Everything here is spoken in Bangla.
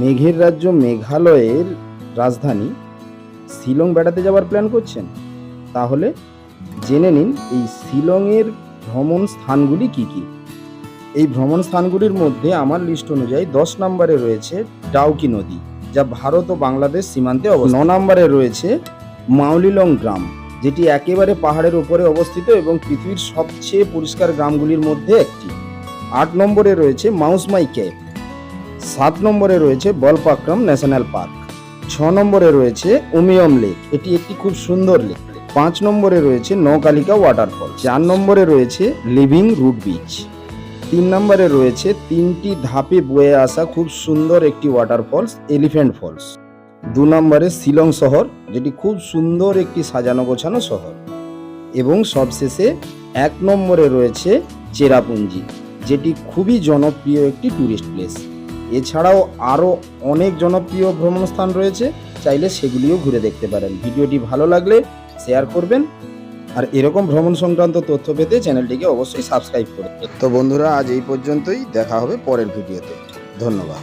মেঘের রাজ্য মেঘালয়ের রাজধানী শিলং বেড়াতে যাওয়ার প্ল্যান করছেন? তাহলে জেনে নিন এই শিলংয়ের ভ্রমণ স্থানগুলি কি কি? এই ভ্রমণ স্থানগুলির মধ্যে আমার লিস্ট অনুযায়ী দশ নম্বরে রয়েছে ডাউকি নদী, যা ভারত ও বাংলাদেশ সীমান্তে অবস্থিত। ন নম্বরে রয়েছে মাউলিলং গ্রাম, যেটি একেবারে পাহাড়ের উপরে অবস্থিত এবং পৃথিবীর সবচেয়ে পরিষ্কার গ্রামগুলির মধ্যে একটি। আট নম্বরে রয়েছে মাউসমাই কেপ সাত নম্বরে রয়েছে বলপাক্রম ন্যাশনাল পার্ক। ছ নম্বরে রয়েছে উমিয়ম লেক। এটি একটি খুব সুন্দর লেক। পাঁচ নম্বরে রয়েছে নৌকালিকা ওয়াটারফল। চার নম্বরে রয়েছে লিভিং রুট বিচ। তিন নম্বরে রয়েছে তিনটি ধাপে বয়ে আসা খুব সুন্দর একটি ওয়াটারফলস এলিফ্যান্ট ফলস। দু নম্বরে শিলং শহর, যেটি খুব সুন্দর একটি সাজানো গোছানো শহর। এবং সবশেষে এক নম্বরে রয়েছে চেরাপুঞ্জি, যেটি খুবই জনপ্রিয় একটি ট্যুরিস্ট প্লেস। এছাড়াও আরও অনেক জনপ্রিয় ভ্রমণ স্থান রয়েছে, চাইলে সেগুলিও ঘুরে দেখতে পারেন। ভিডিওটি ভালো লাগলে শেয়ার করবেন, আর এরকম ভ্রমণ সংক্রান্ত তথ্য পেতে চ্যানেলটিকে অবশ্যই সাবস্ক্রাইব করুন। তো বন্ধুরা, আজ এই পর্যন্তই। দেখা হবে পরের ভিডিওতে। ধন্যবাদ।